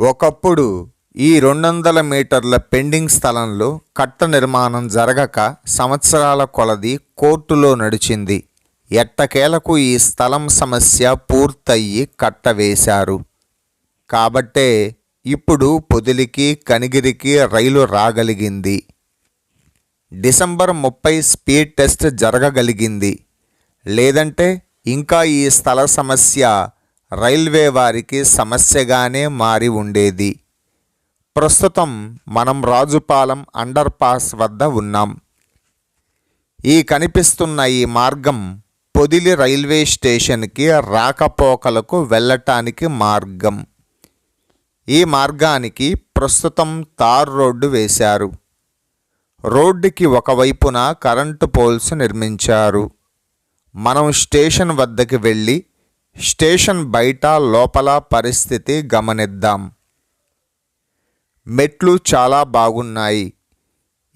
ఒకప్పుడు ఈ రెండు వందల మీటర్ల పెండింగ్ స్థలంలో కట్ట నిర్మాణం జరగక సంవత్సరాల కొలది కోర్టులో నడిచింది. ఎట్టకేలకు ఈ స్థలం సమస్య పూర్తయి కట్ట వేశారు. కాబట్టే ఇప్పుడు పొదిలికి కనిగిరికి రైలు రాగలిగింది. డిసెంబర్ ముప్పై స్పీడ్ టెస్ట్ జరగగలిగింది. లేదంటే ఇంకా ఈ స్థల సమస్య రైల్వే వారికి సమస్యగానే మారి ఉండేది. ప్రస్తుతం మనం రాజుపాలెం అండర్ పాస్ వద్ద ఉన్నాం. ఈ కనిపిస్తున్న ఈ మార్గం పొదిలి రైల్వే స్టేషన్కి రాకపోకలకు వెళ్ళటానికి మార్గం. ఈ మార్గానికి ప్రస్తుతం తార్ రోడ్డు వేశారు. రోడ్డుకి ఒకవైపున కరెంటు పోల్స్ నిర్మించారు. మనం స్టేషన్ వద్దకు వెళ్ళి స్టేషన్ బయట లోపల పరిస్థితి గమనిద్దాం. మెట్లు చాలా బాగున్నాయి.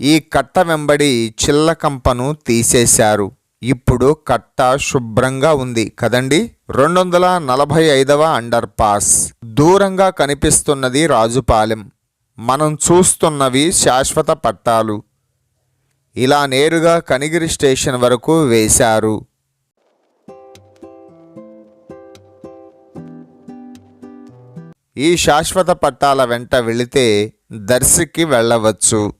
ఈ కట్ట వెంబడి చిల్లకంపను తీసేశారు. ఇప్పుడు కట్ట శుభ్రంగా ఉంది కదండి? రెండు వందల నలభై ఐదవ అండర్ పాస్. దూరంగా కనిపిస్తున్నది రాజుపాలెం. మనం చూస్తున్నవి శాశ్వత పట్టాలు. ఇలా నేరుగా కనిగిరి స్టేషన్ వరకు వేశారు. ఈ శాశ్వత పట్టాల వెంట వెళితే దర్శికి వెళ్ళవచ్చు.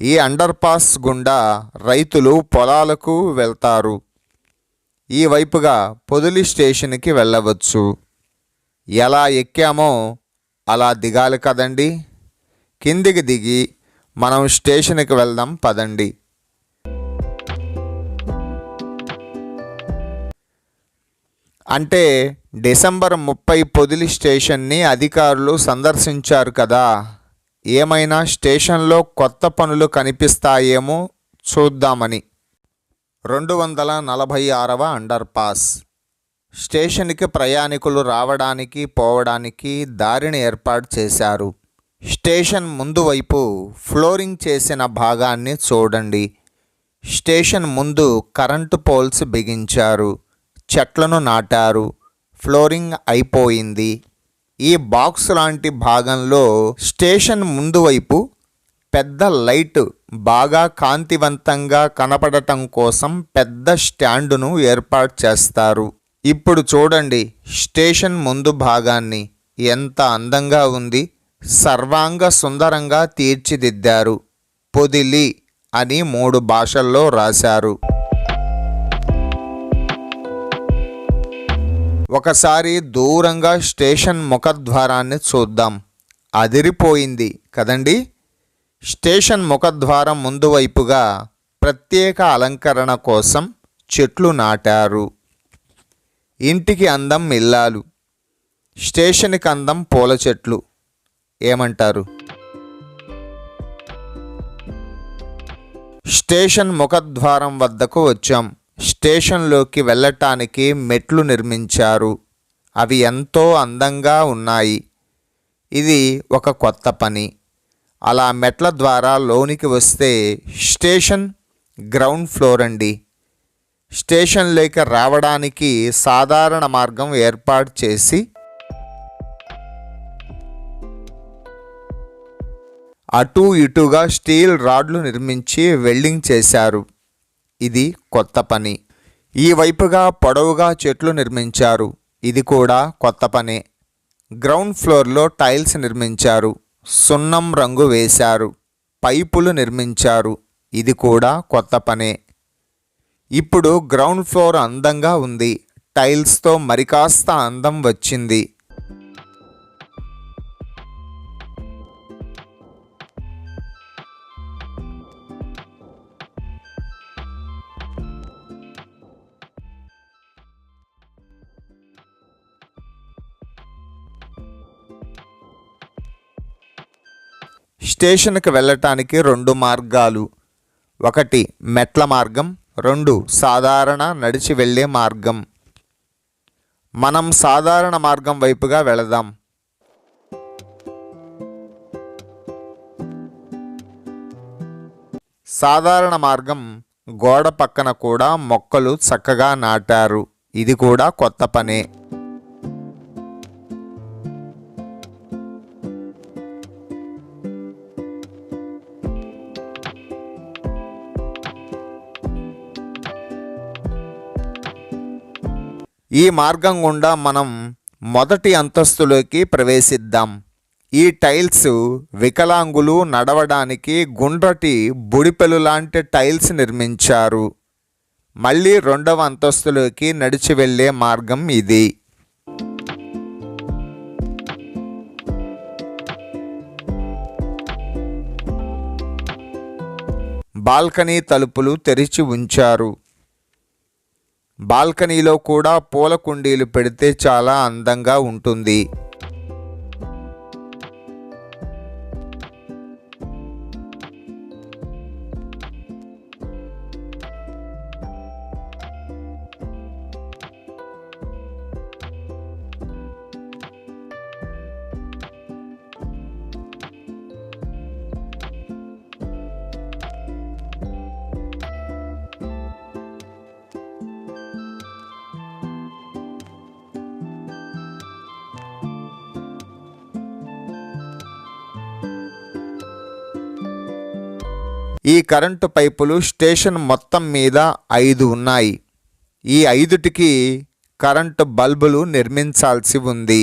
ఈ అండర్ పాస్ గుండా రైతులు పొలాలకు వెళ్తారు. ఈ వైపుగా పొదిలి స్టేషన్కి వెళ్ళవచ్చు. ఎలా ఎక్కామో అలా దిగాలి కదండి. కిందికి దిగి మనం స్టేషన్కి వెళ్దాం పదండి. అంటే డిసెంబర్ ముప్పై పొదిలి స్టేషన్ని అధికారులు సందర్శించారు కదా. ఏమైనా స్టేషన్లో కొత్త పనులు కనిపిస్తాయేమో చూద్దామని. రెండు వందల నలభై ఆరవ అండర్ పాస్. స్టేషన్కి ప్రయాణికులు రావడానికి పోవడానికి దారిని ఏర్పాటు చేశారు. స్టేషన్ ముందు వైపు ఫ్లోరింగ్ చేసిన భాగాన్ని చూడండి. స్టేషన్ ముందు కరెంటు పోల్స్ బిగించారు. చెట్లను నాటారు. ఫ్లోరింగ్ అయిపోయింది. ఈ బాక్స్ లాంటి భాగంలో స్టేషన్ ముందు వైపు పెద్ద లైట్ బాగా కాంతివంతంగా కనపడటం కోసం పెద్ద స్టాండును ఏర్పాటు చేస్తారు. ఇప్పుడు చూడండి స్టేషన్ ముందు భాగాన్ని ఎంత అందంగా ఉంది. సర్వాంగ సుందరంగా తీర్చిదిద్దారు. పొదిలి అని మూడు భాషల్లో రాశారు. ఒకసారి దూరంగా స్టేషన్ ముఖద్వారాన్ని చూద్దాం. అదిరిపోయింది కదండి? స్టేషన్ ముఖద్వారం ముందు వైపుగా ప్రత్యేక అలంకరణ కోసం చెట్లు నాటారు. ఇంటికి అందం ఇల్లాలు. స్టేషన్కి అందం పూల చెట్లు. ఏమంటారు? స్టేషన్ ముఖద్వారం వద్దకు వచ్చాం. స్టేషన్లోకి వెళ్ళటానికి మెట్లు నిర్మించారు. అవి ఎంతో అందంగా ఉన్నాయి. ఇది ఒక కొత్త పని. అలా మెట్ల ద్వారా లోనికి వస్తే స్టేషన్ గ్రౌండ్ ఫ్లోర్ అండి. స్టేషన్లోకి రావడానికి సాధారణ మార్గం ఏర్పాటు చేసి అటు ఇటుగా స్టీల్ రాడ్లు నిర్మించి వెల్డింగ్ చేశారు. ఇది కొత్త పని. ఈ వైపుగా పొడవుగా చెట్లు నిర్మించారు. ఇది కూడా కొత్త పనే. గ్రౌండ్ ఫ్లోర్లో టైల్స్ నిర్మించారు. సున్నం రంగు వేశారు. పైపులు నిర్మించారు. ఇది కూడా కొత్త పనే. ఇప్పుడు గ్రౌండ్ ఫ్లోర్ అందంగా ఉంది. టైల్స్తో మరికాస్త అందం వచ్చింది. స్టేషన్కి వెళ్ళటానికి రెండు మార్గాలు. ఒకటి మెట్ల మార్గం. రెండు సాధారణ నడిచి వెళ్ళే మార్గం. మనం సాధారణ మార్గం వైపుగా వెళదాం. సాధారణ మార్గం గోడ పక్కన కూడా మొక్కలు చక్కగా నాటారు. ఇది కూడా కొత్త పనే. ఈ మార్గం గుండా మనం మొదటి అంతస్తులోకి ప్రవేశిద్దాం. ఈ టైల్స్ వికలాంగులు నడవడానికి గుండ్రటి బుడిపెలు లాంటి టైల్స్ నిర్మించారు. మళ్ళీ రెండవ అంతస్తులోకి నడిచి వెళ్ళే మార్గం ఇది. బాల్కనీ తలుపులు తెరిచి ఉంచారు. బాల్కనీలో కూడా పూల కుండీలు పెడితే చాలా అందంగా ఉంటుంది. ఈ కరెంటు పైపులు స్టేషన్ మొత్తం మీద ఐదు ఉన్నాయి. ఈ ఐదుటికి కరెంటు బల్బులు నిర్మించాల్సి ఉంది.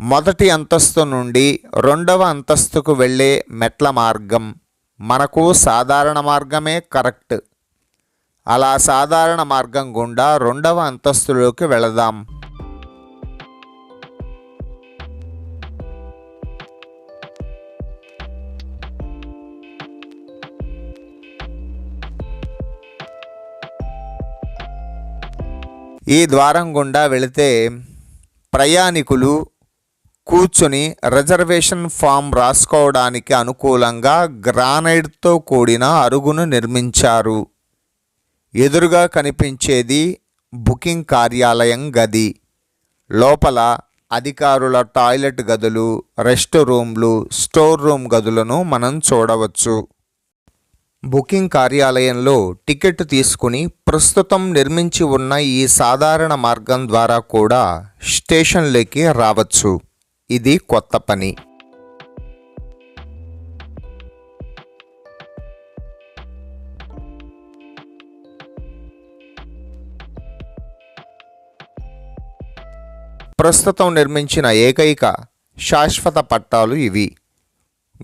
మొదటి అంతస్తు నుండి రెండవ అంతస్తుకు వెళ్ళే మెట్ల మార్గం మనకు సాధారణ మార్గమే కరెక్ట్. అలా సాధారణ మార్గం గుండా రెండవ అంతస్తులోకి వెళదాం. ఈ ద్వారం గుండా వెళితే ప్రయాణికులు కూర్చుని రిజర్వేషన్ ఫామ్ రాసుకోవడానికి అనుకూలంగా గ్రానైట్తో కూడిన అరుగును నిర్మించారు. ఎదురుగా కనిపించేది బుకింగ్ కార్యాలయం గది. లోపల అధికారుల టాయిలెట్ గదులు రెస్ట్ రూమ్లు స్టోర్ రూమ్ గదులను మనం చూడవచ్చు. బుకింగ్ కార్యాలయంలో టికెట్ తీసుకుని ప్రస్తుతం నిర్మించి ఉన్న ఈ సాధారణ మార్గం ద్వారా కూడా స్టేషన్లోకి రావచ్చు. ఇది కొత్త పని. ప్రస్తుతం నిర్మించిన ఏకైక శాశ్వత పట్టాలు ఇవి.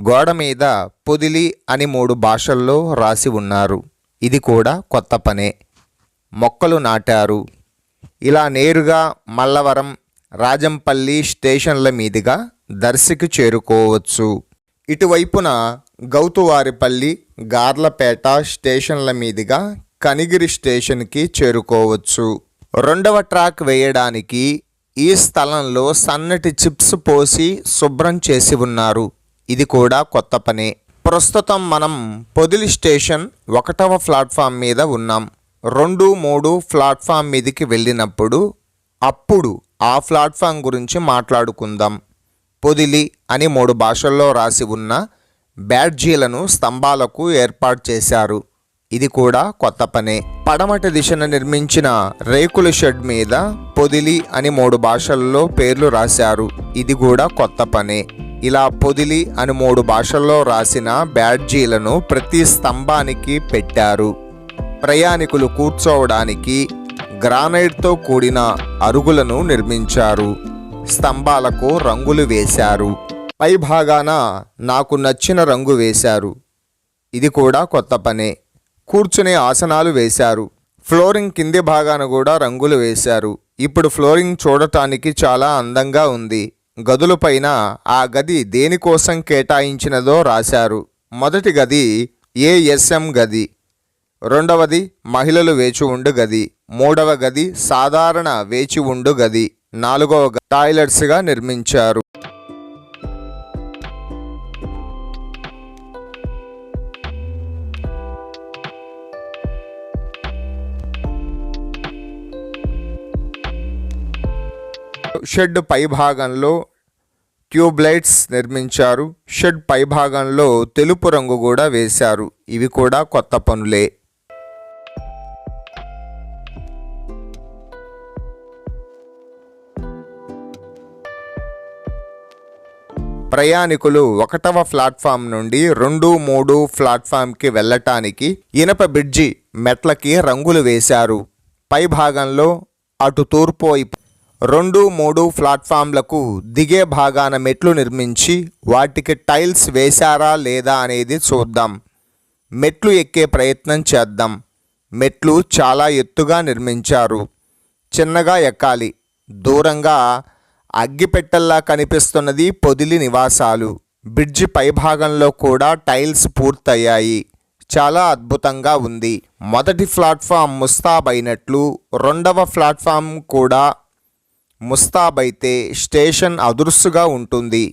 గోడ మీద పొదిలి అని మూడు భాషల్లో రాసి ఉన్నారు. ఇది కూడా కొత్త పనే. మొక్కలు నాటారు. ఇలా నేరుగా మల్లవరం రాజంపల్లి స్టేషన్ల మీదుగా దర్శికి చేరుకోవచ్చు. ఇటువైపున గౌతువారిపల్లి గార్లపేట స్టేషన్ల మీదుగా కనిగిరి స్టేషన్కి చేరుకోవచ్చు. రెండవ ట్రాక్ వేయడానికి ఈ స్థలంలో సన్నటి చిప్స్ పోసి శుభ్రం చేసి ఉన్నారు. ఇది కూడా కొత్త పనే. ప్రస్తుతం మనం పొదిలి స్టేషన్ ఒకటవ ప్లాట్ఫామ్ మీద ఉన్నాం. రెండు మూడు ప్లాట్ఫామ్ మీదకి వెళ్ళినప్పుడు అప్పుడు ఆ ప్లాట్ఫామ్ గురించి మాట్లాడుకుందాం. పొదిలి అని మూడు భాషల్లో రాసి ఉన్న బ్యాడ్జీలను స్తంభాలకు ఏర్పాటు చేశారు. ఇది కూడా కొత్త పనే. పడమటి దిశన నిర్మించిన రేకుల షెడ్ మీద పొదిలి అని మూడు భాషల్లో పేర్లు రాశారు. ఇది కూడా కొత్త పనే. ఇలా పొదిలి అని మూడు భాషల్లో రాసిన బ్యాడ్జీలను ప్రతి స్తంభానికి పెట్టారు. ప్రయాణికులు కూర్చోవడానికి గ్రానైట్తో కూడిన అరుగులను నిర్మించారు. స్తంభాలకు రంగులు వేశారు. పై భాగాన నాకు నచ్చిన రంగు వేశారు. ఇది కూడా కొత్త పనే. కూర్చునే ఆసనాలు వేశారు. ఫ్లోరింగ్ కింది భాగాన కూడా రంగులు వేశారు. ఇప్పుడు ఫ్లోరింగ్ చూడటానికి చాలా అందంగా ఉంది. గదులపైన ఆ గది దేనికోసం కేటాయించినదో రాశారు. మొదటి గది ఏఎస్ఎం గది. రెండవది మహిళలు వేచి ఉండు గది. మూడవ గది సాధారణ వేచి ఉండు గది. నాలుగవ గ- టాయిలెట్స్గా నిర్మించారు. షెడ్ పై భాగంలో ట్యూబ్ లైట్స్ నిర్మించారు. షెడ్ పై భాగంలో తెలుపు రంగు కూడా వేశారు. ఇవి కూడా కొత్త పనులే. ప్రయాణికులు ఒకటవ ప్లాట్ఫామ్ నుండి రెండు మూడు ప్లాట్ఫామ్కి వెళ్ళటానికి ఇనప బ్రిడ్జి మెట్లకి రంగులు వేశారు. పై భాగంలో అటు తూర్పు వైపు రెండు మూడు ప్లాట్ఫామ్లకు దిగే భాగాన మెట్లు నిర్మించి వాటికి టైల్స్ వేశారా లేదా అనేది చూద్దాం. మెట్లు ఎక్కే ప్రయత్నం చేద్దాం. మెట్లు చాలా ఎత్తుగా నిర్మించారు. చిన్నగా ఎక్కాలి. దూరంగా అగ్గిపెట్టెల్లా కనిపిస్తున్నది పొదిలి నివాసాలు. బ్రిడ్జి పైభాగంలో కూడా టైల్స్ పూర్తయ్యాయి. చాలా అద్భుతంగా ఉంది. మొదటి ప్లాట్ఫామ్ ముస్తాబ్ అయినట్లు రెండవ ప్లాట్ఫామ్ కూడా ముస్తాబ్ అయితే స్టేషన్ అదురుసుగా ఉంటుంది.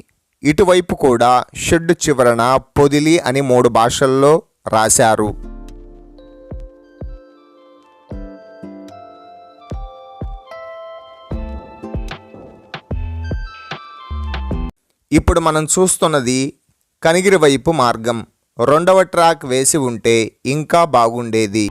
ఇటువైపు కూడా షెడ్ చివరన పొదిలి అని మూడు భాషల్లో రాశారు. ఇప్పుడు మనం చూస్తున్నది కనిగిరి వైపు మార్గం. రెండవ ట్రాక్ వేసి ఉంటే ఇంకా బాగుండేది.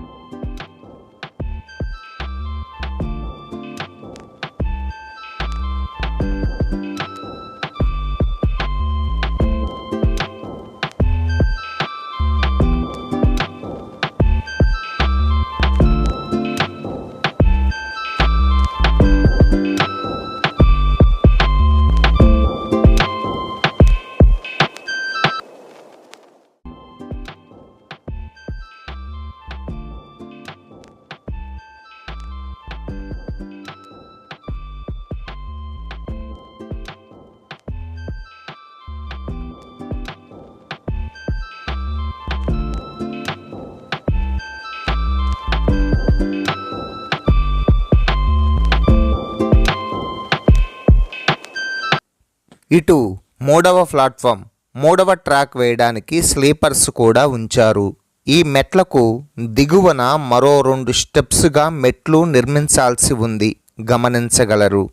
ఇటు మూడవ ప్లాట్ఫామ్ మూడవ ట్రాక్ వేయడానికి స్లీపర్స్ కూడా ఉంచారు. ఈ మెట్లకు దిగువన మరో రెండు స్టెప్స్గా మెట్లు నిర్మించాల్సి ఉంది. గమనించగలరు.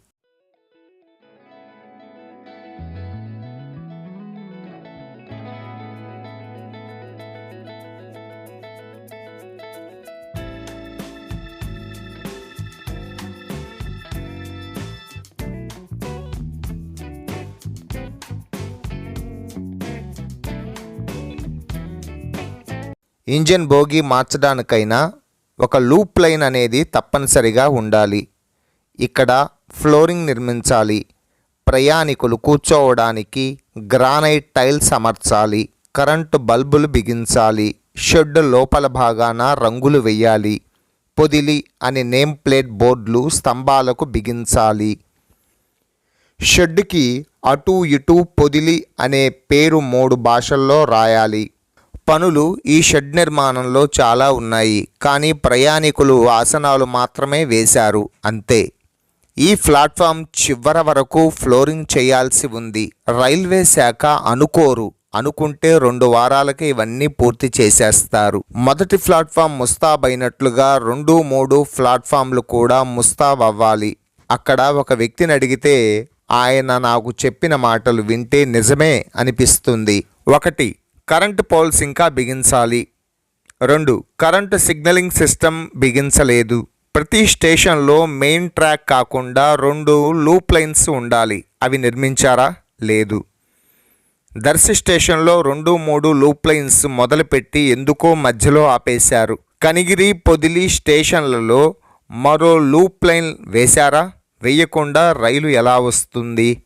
ఇంజిన్ బోగి మార్చడానికైనా ఒక లూప్ లైన్ అనేది తప్పనిసరిగా ఉండాలి. ఇక్కడ ఫ్లోరింగ్ నిర్మించాలి. ప్రయాణికులు కూర్చోవడానికి గ్రానైట్ టైల్స్ అమర్చాలి. కరెంటు బల్బులు బిగించాలి. షెడ్ లోపల భాగాన రంగులు వేయాలి. పొదిలి అనే నేమ్ ప్లేట్ బోర్డులు స్తంభాలకు బిగించాలి. షెడ్కి అటు ఇటు పొదిలి అనే పేరు మూడు భాషల్లో రాయాలి. పనులు ఈ షెడ్ నిర్మాణంలో చాలా ఉన్నాయి కానీ ప్రయాణికులు ఆసనాలు మాత్రమే వేశారు అంతే. ఈ ప్లాట్ఫామ్ చివర వరకు ఫ్లోరింగ్ చేయాల్సి ఉంది. రైల్వే శాఖ అనుకోరు అనుకుంటే రెండు వారాలకి ఇవన్నీ పూర్తి చేసేస్తారు. మొదటి ప్లాట్ఫామ్ ముస్తాబ్ అయినట్లుగా రెండు మూడు ప్లాట్ఫామ్లు కూడా ముస్తాబ్ అవ్వాలి. అక్కడ ఒక వ్యక్తిని అడిగితే ఆయన నాకు చెప్పిన మాటలు వింటే నిజమే అనిపిస్తుంది. ఒకటి కరెంటు పోల్స్ ఇంకా బిగించాలి. రెండు కరెంటు సిగ్నలింగ్ సిస్టమ్ బిగించలేదు. ప్రతి స్టేషన్లో మెయిన్ ట్రాక్ కాకుండా రెండు లూప్ లైన్స్ ఉండాలి. అవి నిర్మించారా? లేదు. దర్శి స్టేషన్లో రెండు మూడు లూప్ లైన్స్ మొదలుపెట్టి ఎందుకో మధ్యలో ఆపేశారు. కనిగిరి పొదిలి స్టేషన్లలో మరో లూప్ లైన్ వేశారా? వేయకుండా రైలు ఎలా వస్తుంది?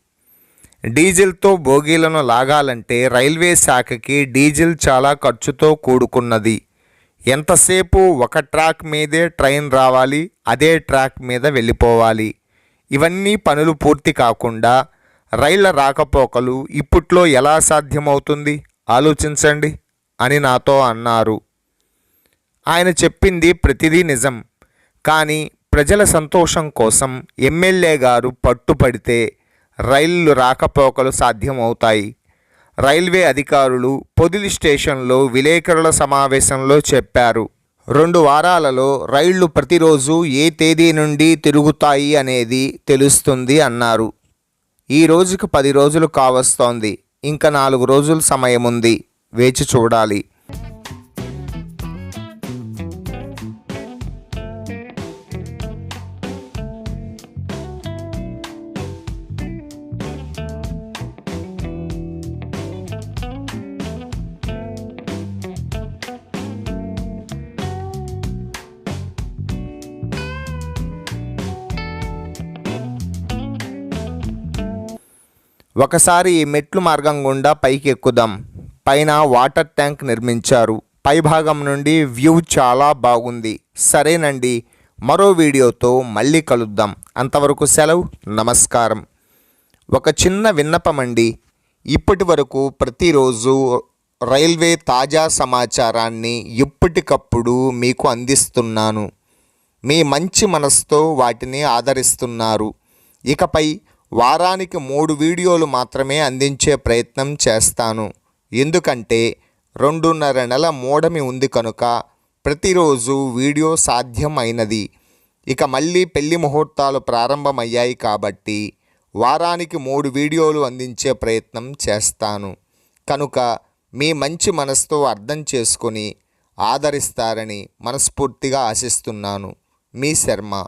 డీజిల్తో బోగీలను లాగాలంటే రైల్వే శాఖకి డీజిల్ చాలా ఖర్చుతో కూడుకున్నది. ఎంతసేపు ఒక ట్రాక్ మీదే ట్రైన్ రావాలి అదే ట్రాక్ మీద వెళ్ళిపోవాలి. ఇవన్నీ పనులు పూర్తి కాకుండా రైళ్ళ రాకపోకలు ఇప్పట్లో ఎలా సాధ్యమవుతుంది? ఆలోచించండి అని నాతో అన్నారు. ఆయన చెప్పింది ప్రతిదీ నిజం. కానీ ప్రజల సంతోషం కోసం ఎమ్మెల్యే గారు పట్టుపడితే రైళ్ళు రాకపోకలు సాధ్యమవుతాయి. రైల్వే అధికారులు పొదిలి స్టేషన్లో విలేకరుల సమావేశంలో చెప్పారు. రెండు వారాలలో రైళ్ళు ప్రతిరోజు ఏ తేదీ నుండి తిరుగుతాయి అనేది తెలుస్తుంది అన్నారు. ఈ రోజుకు పది రోజులు కావస్తోంది. ఇంకా నాలుగు రోజులు సమయం ఉంది వేచి చూడాలి. ఒకసారి ఈ మెట్లు మార్గం గుండా పైకి ఎక్కుదాం పైన వాటర్ ట్యాంక్ నిర్మించారు. పై భాగం నుండి వ్యూ చాలా బాగుంది. సరేనండి. మరో వీడియోతో మళ్ళీ కలుద్దాం. అంతవరకు సెలవు. నమస్కారం. ఒక చిన్న విన్నపం అండి. ఇప్పటి వరకు ప్రతిరోజు రైల్వే తాజా సమాచారాన్ని ఎప్పటికప్పుడు మీకు అందిస్తున్నాను. మీ మంచి మనసుతో వాటిని ఆదరిస్తున్నారు. ఇకపై వారానికి మూడు వీడియోలు మాత్రమే అందించే ప్రయత్నం చేస్తాను. ఎందుకంటే రెండున్నర నెల మూడమి ఉంది కనుక ప్రతిరోజు వీడియో సాధ్యం అయినది ఇక మళ్ళీ పెళ్ళి ముహూర్తాలు ప్రారంభమయ్యాయి కాబట్టి వారానికి మూడు వీడియోలు అందించే ప్రయత్నం చేస్తాను. కనుక మీ మంచి మనసుతో అర్థం చేసుకొని ఆదరిస్తారని మనస్ఫూర్తిగా ఆశిస్తున్నాను. మీ శర్మ.